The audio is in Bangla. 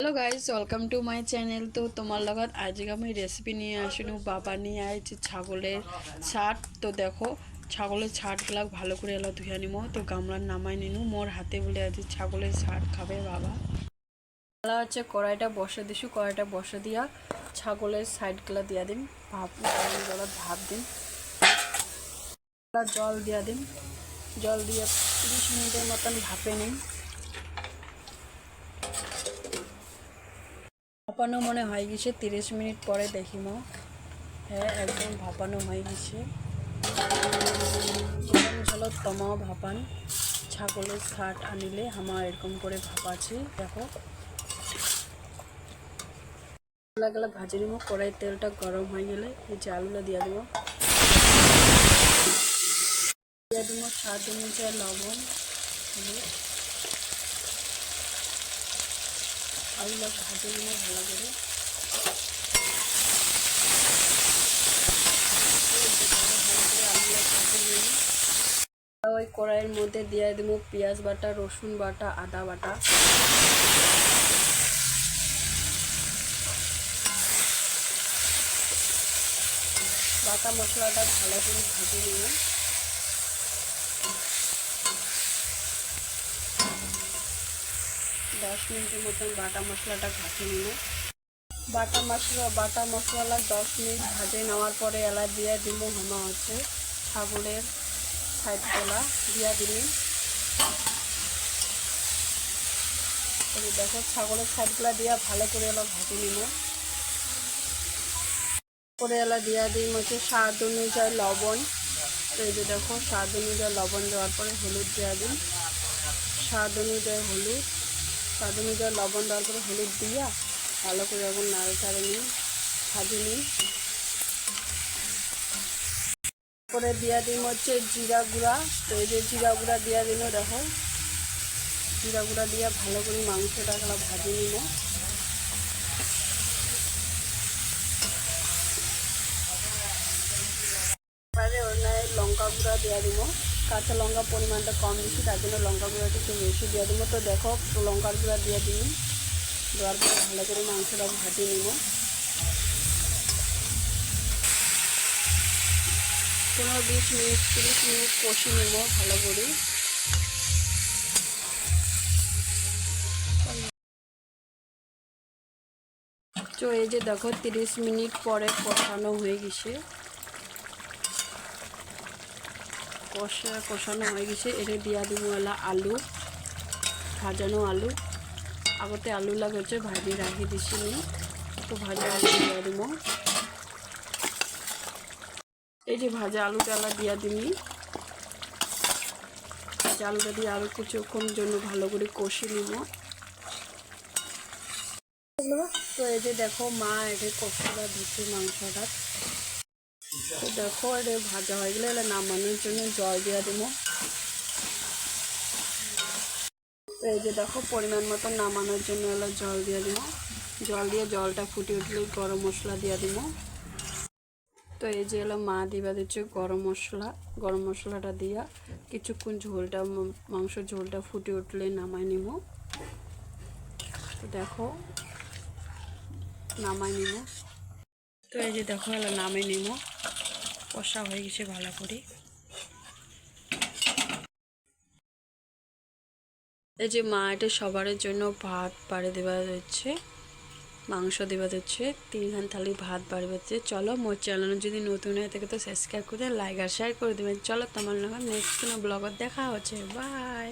Hello' guys welcome to my channel তো তোমাৰ লগত আজি আমি ৰেচিপি নিয়ে আসিনো। বাবা নিয়ে আইছি ছাগলের ছাট। তো দেখো, ছাগলের ছাটগুলা ভালো করে এলো ধুয়ে নিব তো গামলার নামাই নিনু। মোর হাতে বলে আজ ছাগলের ছাট খাবে বাবা। এলা হচ্ছে কড়াইটা বসে দিছু কড়াইটা বসে দিয়া ছাগলের সাইডগুলা দিয়া দিন ভাপ জলত ভাপ দিন জল দিয়া দিন জল দিয়ে তিরিশ মিনিটের মতন ভাপে নিন ভাপানো মনে হয়ে গেছে, তিরিশ মিনিট পরে দেখিম হ্যাঁ একদম ভাপানো হয়ে গেছে। জলত তমাও ভাপান। ছাগলের ছাট আনিলে আমার এরকম করে ভাপাছি দেখো। গেলে ভাজি নিব কড়াই তেলটা গরম হয়ে গেলে এই যে আলুটা দিয়ে দেবো। দিয়ে দেবো স্বাদ অনুযায়ী লবণ আলুটা ভাজে নিব ভালো করে। ওই কড়াইয়ের মধ্যে দিয়ে দেবো পেঁয়াজ বাটা, রসুন বাটা, আদা বাটা। বাটা মশলাটা ভালো করে ভেজে নিব দশ মিনিটের মতন বাটা মশলাটা ঘাটে নিব। বাটা মশলা বাটা মশলা দশ মিনিট ভাজে নেওয়ার পরে এলা দিয়ে দিব হামা হচ্ছে ছাগলের সাইডগুলা দিয়া দিলি দেখো ছাগলের সাইডগুলা দিয়া ভালো করে এলা ভাজে নিব। করে এলা দিয়া দিই হচ্ছে স্বাদ অনুযায়ী লবণ। এই যে দেখো স্বাদ অনুযায়ী লবণ দেওয়ার পরে হলুদ দেওয়া দিন স্বাদ অনুযায়ী হলুদ। স্বাদ অনুযায়ী লবণ দেওয়ার পরে হলুদ দিয়া ভালো করে এখন নাড়ে চাড়ে নিই ভাজি নিই করে দিয়া দিন হচ্ছে জিরা গুঁড়া। তো এই যে জিরা গুঁড়া দিয়া দিল, দেখো। জিরা গুঁড়া দিয়া ভালো করে মাংসটা ভাজি নিব লঙ্কা গুঁড়া দেওয়া দিব। কাঁচা লঙ্কা পরিমাণটা কম দিচ্ছি, তার জন্য লঙ্কা গুঁড়াটা একটু বেশি দিয়ে দিব। তো দেখো, লঙ্কার গুঁড়া দিয়ে দিই দেওয়ার পরে ভালো করে মাংসটা ভাজি নিব। পনেরো বিশ মিনিট, তিরিশ মিনিট কষি নিব ভালো করে। তো এই যে দেখো, তিরিশ মিনিট পরে কষানো হয়ে গেছে। কষা, কষানো হয়ে গেছে। এটা দিয়া দিব এলা আলু, ভাজানো আলু। আগতে আলু লাগাচ্ছে ভাজি রাখি দিছিলি তো ভাজা আলু দিয়া দিব। এই যে ভাজা আলুটা এলা দিয়া দিমি আলুটা দিয়ে আরও কিছুক্ষণ জন্য ভালো করে কষি নিব। তো এই যে দেখো মা এটা কষাটা দিচ্ছে মাংসটা। তো দেখো, এটা ভাজা হয়ে গেলে নামানোর জন্য জল দিয়ে দেবো। এই যে দেখো, পরিমাণ মতো নামানোর জন্য এলো জল দিয়ে দেবো। জল দিয়ে জলটা ফুটে উঠলে গরম মশলা দিয়ে দেবো। তো এই যে এলো মা দিবা দিচ্ছে গরম মশলা। গরম মশলাটা দিয়া কিছুক্ষণ ঝোলটা মাংস ঝোলটা ফুটে উঠলে নামাই নিব। দেখো, নামাই নিব। তো এই যে দেখো, এলো নামে নিব। কষা হয়ে গেছে ভালো করে। এই যে মা এটা সবার জন্য ভাত বাড়ি দেওয়া হচ্ছে, মাংস দেওয়া হচ্ছে তিনখান থালি ভাত বাড়ি হচ্ছে। চলো মোর চ্যানেল যদি নতুন হয়ে থাকে তো সাবস্ক্রাইব করে লাইক আর শেয়ার করে দেবেন। চলো তোমার নাম নেক্সট কোনো ব্লগত দেখা হচ্ছে। বাই